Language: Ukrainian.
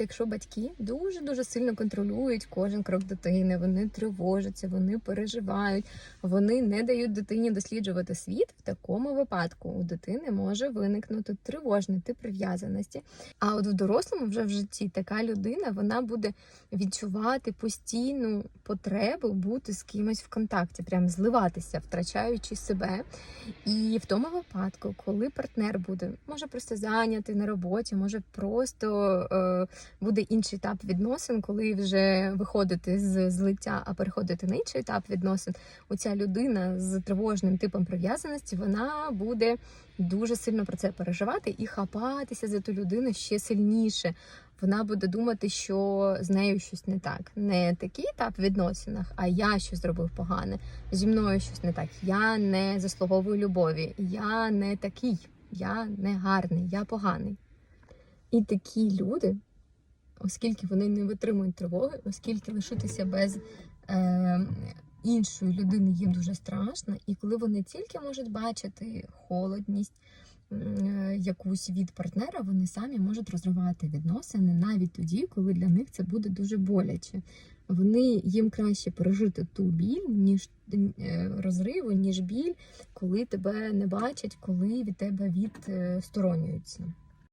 Якщо батьки дуже дуже сильно контролюють кожен крок дитини, вони тривожаться, вони переживають, вони не дають дитині досліджувати світ. В такому випадку у дитини може виникнути тривожний тип прив'язаності. А от в дорослому вже в житті така людина вона буде відчувати постійну потребу бути з кимось в контакті, прям зливатися, втрачаючи себе. І в тому випадку, коли партнер буде, може просто зайнятий на роботі, може просто е, буде інший етап відносин, коли вже виходити з злиття, а переходити на інший етап відносин, оця людина з тривожним типом прив'язаності, вона буде дуже сильно про це переживати і хапатися за ту людину ще сильніше. Вона буде думати, що з нею щось не так. Не такий етап в відносинах, а я щось зробив погане. Зі мною щось не так. Я не заслуговую любові, я не такий, я не гарний, я поганий. І такі люди, оскільки вони не витримують тривоги, оскільки лишитися без е, іншої людини їм дуже страшно, і коли вони тільки можуть бачити холодність, е, якусь від партнера, вони самі можуть розривати відносини навіть тоді, коли для них це буде дуже боляче. Вони їм краще пережити ту біль, ніж е, розриву, ніж біль, коли тебе не бачать, коли від тебе відсторонюються.